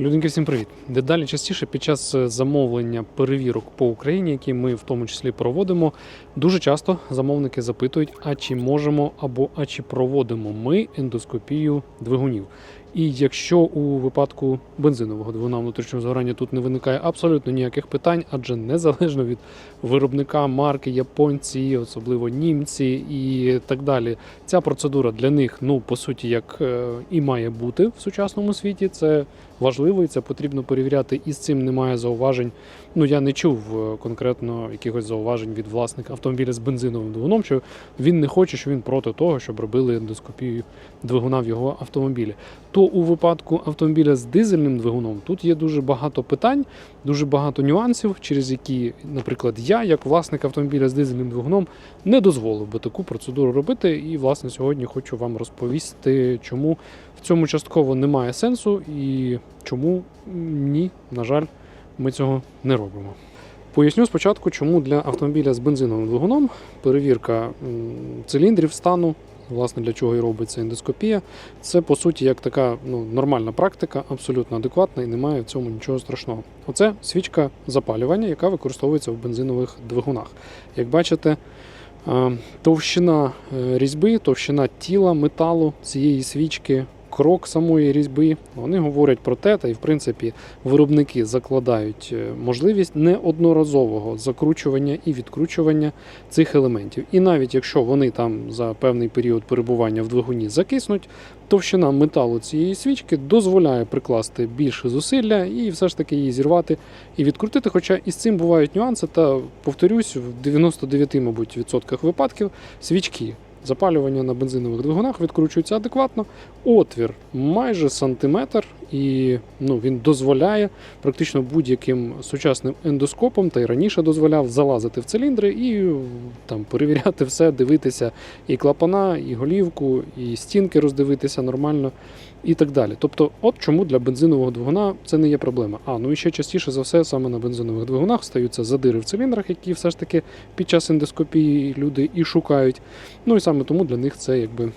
Людинки, всім привіт! Дедалі частіше під час е, замовлення перевірок по Україні, які ми в тому числі проводимо, дуже часто замовники запитують, а чи можемо або а чи проводимо ми ендоскопію двигунів. І якщо у випадку бензинового двигуна внутрішнього згорання тут не виникає абсолютно ніяких питань, адже незалежно від виробника марки, японці, особливо німці і так далі, ця процедура для них, ну по суті, як е, і має бути в сучасному світі. Це важливо і це потрібно перевіряти. І з цим немає зауважень. Ну я не чув е, конкретно якихось зауважень від власника автомобіля з бензиновим двигуном, що він не хоче, що він проти того, щоб робили ендоскопію двигуна в його автомобілі. То у випадку автомобіля з дизельним двигуном тут є дуже багато питань, дуже багато нюансів, через які, наприклад, я, як власник автомобіля з дизельним двигуном, не дозволив би таку процедуру робити. І, власне, сьогодні хочу вам розповісти, чому в цьому частково немає сенсу і чому ні, на жаль, ми цього не робимо. Поясню спочатку, чому для автомобіля з бензиновим двигуном перевірка циліндрів стану, власне для чого і робиться ендоскопія. Це по суті як така ну, нормальна практика, абсолютно адекватна і немає в цьому нічого страшного. Оце свічка запалювання, яка використовується в бензинових двигунах. Як бачите, е, товщина е, різьби, товщина тіла металу цієї свічки. Крок самої різьби, вони говорять про те, та і в принципі виробники закладають е, можливість неодноразового закручування і відкручування цих елементів. І навіть якщо вони там за певний період перебування в двигуні закиснуть, товщина металу цієї свічки дозволяє прикласти більше зусилля і все ж таки її зірвати і відкрутити. Хоча і з цим бувають нюанси, та повторюсь, в 99, мабуть, відсотках випадків свічки. Запалювання на бензинових двигунах відкручується адекватно. Отвір майже сантиметр, і ну, він дозволяє практично будь-яким сучасним ендоскопом, та й раніше дозволяв залазити в циліндри і там перевіряти все, дивитися і клапана, і голівку, і стінки роздивитися нормально, і так далі. Тобто, от чому для бензинового двигуна це не є проблема. А ну і ще частіше за все, саме на бензинових двигунах стаються задири в циліндрах, які все ж таки під час ендоскопії люди і шукають. Ну і саме тому для них це якби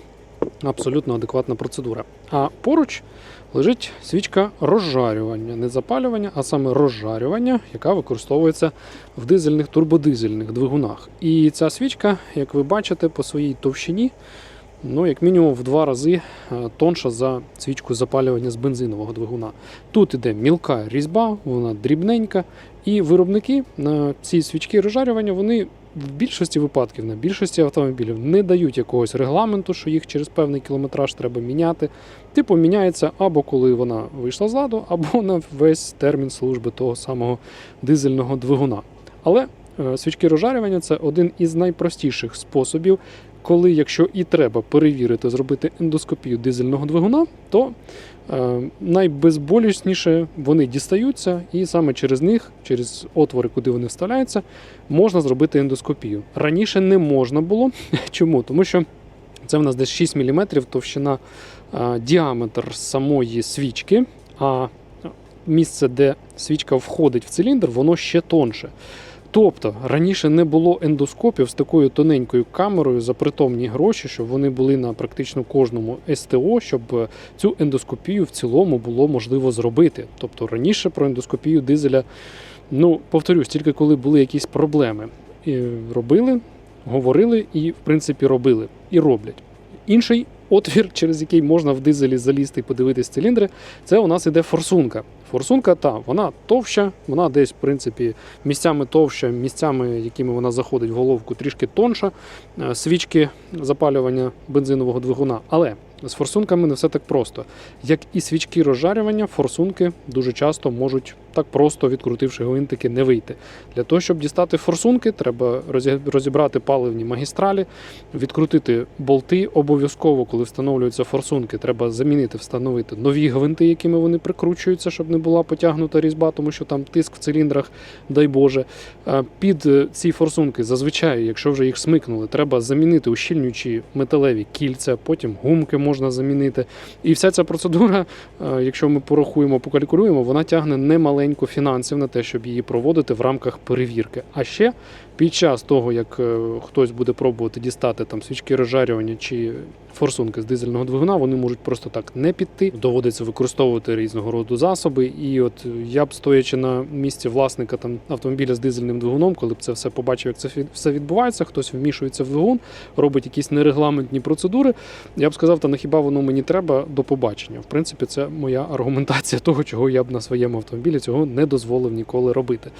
абсолютно адекватна процедура. А поруч лежить свічка розжарювання, не запалювання, а саме розжарювання, яка використовується в дизельних турбодизельних двигунах. І ця свічка, як ви бачите, по своїй товщині. Ну, як мінімум в два рази е, тонша за свічку запалювання з бензинового двигуна. Тут іде мілка різьба, вона дрібненька, і виробники на ці свічки розжарювання вони в більшості випадків, на більшості автомобілів не дають якогось регламенту, що їх через певний кілометраж треба міняти. Типу міняється або коли вона вийшла з ладу, або на весь термін служби того самого дизельного двигуна. Але е, свічки розжарювання це один із найпростіших способів, коли, якщо і треба перевірити, зробити ендоскопію дизельного двигуна, то е, найбезболісніше вони дістаються, і саме через них, через отвори, куди вони вставляються, можна зробити ендоскопію. Раніше не можна було. Чому? Тому що це в нас десь 6 мм товщина е, діаметр самої свічки, а місце, де свічка входить в циліндр, воно ще тонше. Тобто раніше не було ендоскопів з такою тоненькою камерою за притомні гроші, щоб вони були на практично кожному СТО, щоб е, цю ендоскопію в цілому було можливо зробити. Тобто раніше про ендоскопію дизеля, ну повторюсь, тільки коли були якісь проблеми. І робили, говорили і, в принципі, робили і роблять. Інший отвір, через який можна в дизелі залізти і подивитись циліндри, це у нас іде форсунка. Форсунка, та, вона товща, вона десь, в принципі, місцями товща, місцями, якими вона заходить в головку, трішки тонша. Е, Свічки запалювання бензинового двигуна. Але з форсунками не все так просто. Як і свічки розжарювання, форсунки дуже часто можуть так просто, відкрутивши гвинтики, не вийти. Для того, щоб дістати форсунки, треба розібрати паливні магістралі, відкрутити болти. Обов'язково, коли встановлюються форсунки, треба замінити, встановити нові гвинти, якими вони прикручуються, щоб не була потягнута різьба, тому що там тиск в циліндрах, дай Боже. Е, Під е, ці форсунки зазвичай, якщо вже їх смикнули, треба замінити ущільнюючі металеві кільця, потім гумки можна замінити. І вся ця процедура, е, якщо ми порахуємо, покалькулюємо, вона тягне немаленько фінансів на те, щоб її проводити в рамках перевірки. А ще Під час того, як е, хтось буде пробувати дістати там свічки розжарювання чи форсунки з дизельного двигуна, вони можуть просто так не піти. Доводиться використовувати різного роду засоби. І от я б стоячи на місці власника там автомобіля з дизельним двигуном, коли б це все побачив, як це все відбувається, хтось вмішується в двигун, робить якісь нерегламентні процедури. Я б сказав, та на хіба воно мені треба до побачення. В принципі, це моя аргументація того, чого я б на своєму автомобілі цього не дозволив ніколи робити.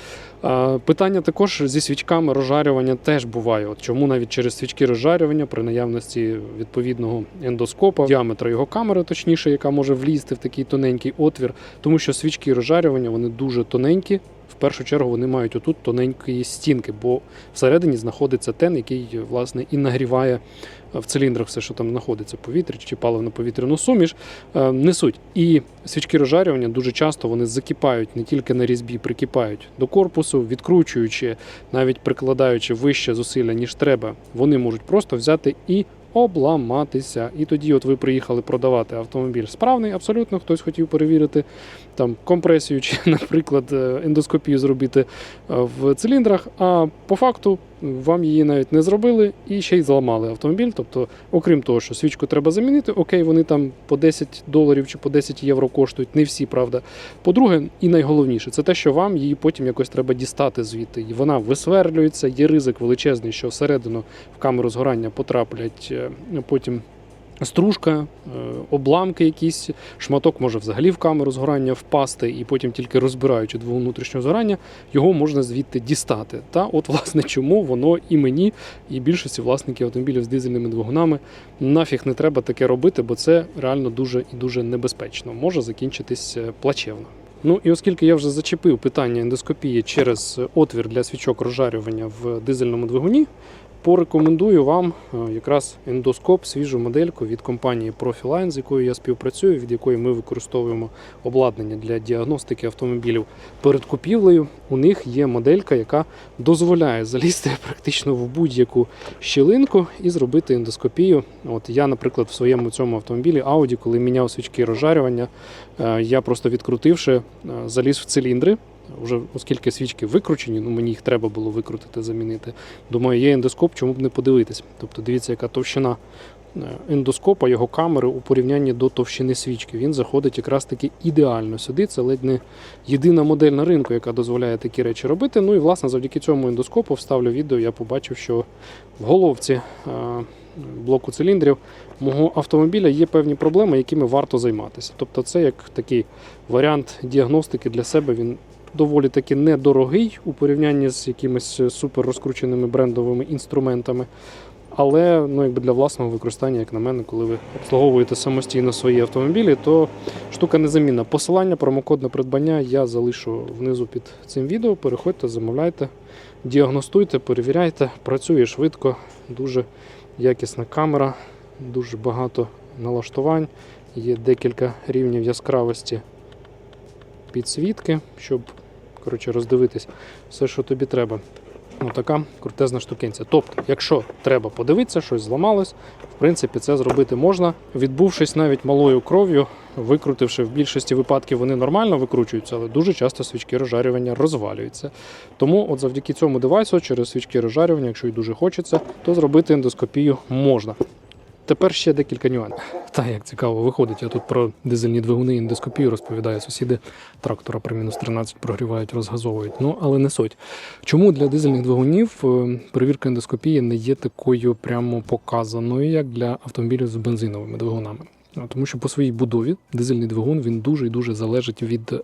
Питання також зі свічками розжарювання теж буває. От чому навіть через свічки розжарювання при наявності відповідного ендоскопа, діаметра його камери, точніше, яка може влізти в такий тоненький отвір, тому що свічки розжарювання вони дуже тоненькі. Першу чергу вони мають отут тоненькі стінки, бо всередині знаходиться тен, який власне і нагріває в циліндрах все, що там знаходиться, повітря чи паливно-повітряну суміш, е, несуть. І свічки розжарювання дуже часто вони закипають не тільки на різьбі, прикипають до корпусу, відкручуючи, навіть прикладаючи вище зусилля, ніж треба, вони можуть просто взяти і обламатися. І тоді, от ви приїхали продавати автомобіль справний, абсолютно хтось хотів перевірити там компресію чи, наприклад, е, ендоскопію зробити е, в циліндрах. А по факту вам її навіть не зробили і ще й зламали автомобіль. Тобто, окрім того, що свічку треба замінити, окей, вони там по 10 доларів чи по 10 євро коштують, не всі, правда. По-друге, і найголовніше, це те, що вам її потім якось треба дістати звідти. І вона висверлюється, є ризик величезний, що всередину в камеру згорання потраплять е, потім. Стружка, е, обламки якісь, шматок може взагалі в камеру згорання впасти, і потім тільки розбираючи двигун внутрішнього згорання, його можна звідти дістати. Та от власне чому воно і мені, і більшості власників автомобілів з дизельними двигунами нафіг не треба таке робити, бо це реально дуже і дуже небезпечно. Може закінчитись е, плачевно. Ну і оскільки я вже зачепив питання ендоскопії через отвір для свічок розжарювання в дизельному двигуні, порекомендую вам е, якраз ендоскоп, свіжу модельку від компанії Profiline, з якою я співпрацюю, від якої ми використовуємо обладнання для діагностики автомобілів перед купівлею. У них є моделька, яка дозволяє залізти практично в будь-яку щілинку і зробити ендоскопію. От я, наприклад, в своєму цьому автомобілі Audi, коли міняв свічки розжарювання, е, я просто відкрутивши, е, заліз в циліндри. Вже оскільки свічки викручені, ну мені їх треба було викрутити, замінити. Думаю, є ендоскоп, чому б не подивитись. Тобто дивіться, яка товщина е, ендоскопа, його камери у порівнянні до товщини свічки. Він заходить якраз таки ідеально сюди. Це ледь не єдина модель на ринку, яка дозволяє такі речі робити. Ну і власне завдяки цьому ендоскопу вставлю відео. Я побачив, що в головці е, блоку циліндрів мого автомобіля є певні проблеми, якими варто займатися. Тобто, це як такий варіант діагностики для себе. Він доволі таки недорогий у порівнянні з якимись супер розкрученими брендовими інструментами. Але ну, якби для власного використання, як на мене, коли ви обслуговуєте самостійно свої автомобілі, то штука незамінна. Посилання, промокод на придбання я залишу внизу під цим відео. Переходьте, замовляйте, діагностуйте, перевіряйте, працює швидко, дуже якісна камера, дуже багато налаштувань, є декілька рівнів яскравості підсвітки, щоб коротше, роздивитись все, що тобі треба. Ну, така крутезна штукенця. Тобто, якщо треба подивитися, щось зламалось, в принципі, це зробити можна. Відбувшись навіть малою кров'ю, викрутивши в більшості випадків, вони нормально викручуються, але дуже часто свічки розжарювання розвалюються. Тому, от завдяки цьому девайсу, через свічки розжарювання, якщо й дуже хочеться, то зробити ендоскопію можна. Тепер ще декілька нюансів. Та як цікаво виходить, я тут про дизельні двигуни і ендоскопію розповідаю. Сусіди трактора при мінус 13 прогрівають, розгазовують. Ну але не суть. Чому для дизельних двигунів е, перевірка ендоскопії не є такою прямо показаною, як для автомобілів з бензиновими двигунами? Тому що по своїй будові дизельний двигун він дуже і дуже залежить від е,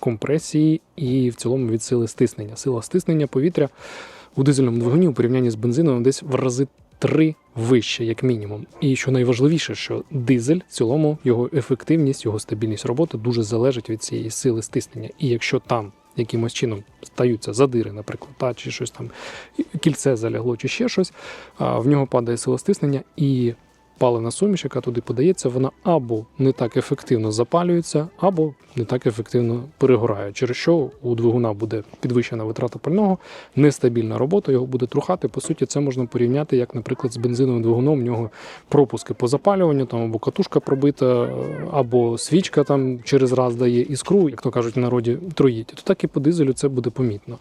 компресії і в цілому від сили стиснення. Сила стиснення повітря у дизельному двигуні у порівнянні з бензиновим десь в рази три вище, як мінімум. І що найважливіше, що дизель в цілому його ефективність, його стабільність роботи дуже залежить від цієї сили стиснення. І якщо там якимось чином стаються задири, наприклад, та чи щось там кільце залягло, чи ще щось, в нього падає сила стиснення і. Палена суміш, яка туди подається, вона або не так ефективно запалюється, або не так ефективно перегорає, через що у двигуна буде підвищена витрата пального, нестабільна робота, його буде трухати. По суті, це можна порівняти, як, наприклад, з бензиновим двигуном. В нього пропуски по запалюванню, там або катушка пробита, або свічка там через раз дає іскру, як то кажуть в народі, троїть. То так і по дизелю це буде помітно.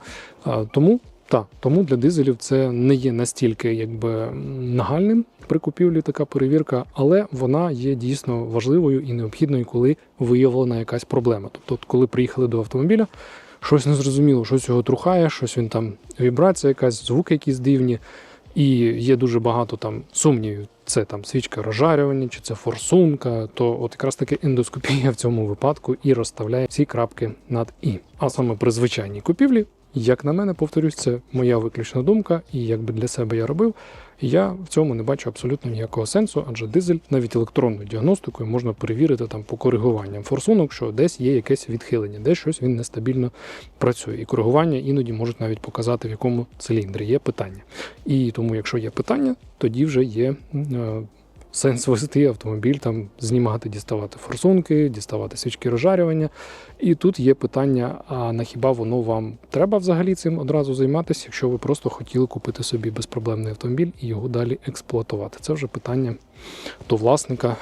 Тому Так, тому для дизелів це не є настільки якби нагальним при купівлі така перевірка, але вона є дійсно важливою і необхідною, коли виявлена якась проблема. Тобто, коли приїхали до автомобіля, щось незрозуміло, щось його трухає, щось він там вібрація, якась звуки якісь дивні, і є дуже багато там сумнівів. Це там свічка розжарювання, чи це форсунка, то от якраз таки ендоскопія в цьому випадку і розставляє всі крапки над і. А саме при звичайній купівлі, як на мене, повторюсь, це моя виключна думка, і якби для себе я робив, я в цьому не бачу абсолютно ніякого сенсу, адже дизель навіть електронною діагностикою можна перевірити там по коригуванням форсунок, що десь є якесь відхилення, десь щось він нестабільно працює. І коригування іноді можуть навіть показати, в якому циліндрі є питання. І тому, якщо є питання, тоді вже є. Сенс вести автомобіль, там знімати, діставати форсунки, діставати свічки розжарювання. І тут є питання: а на хіба воно вам треба взагалі цим одразу займатися, якщо ви просто хотіли купити собі безпроблемний автомобіль і його далі експлуатувати? Це вже питання до власника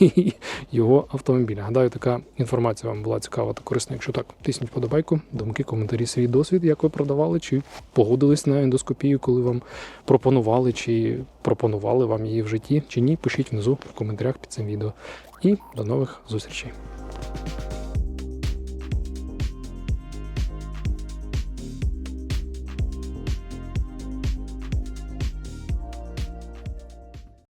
його автомобіля. Гадаю, така інформація вам була цікава та корисна. Якщо так, тисніть подобайку, думки, коментарі, свій досвід, як ви продавали, чи погодились на ендоскопію, коли вам пропонували, чи пропонували вам її в житті, чи ні. Пишіть внизу в коментарях під цим відео. І до нових зустрічей.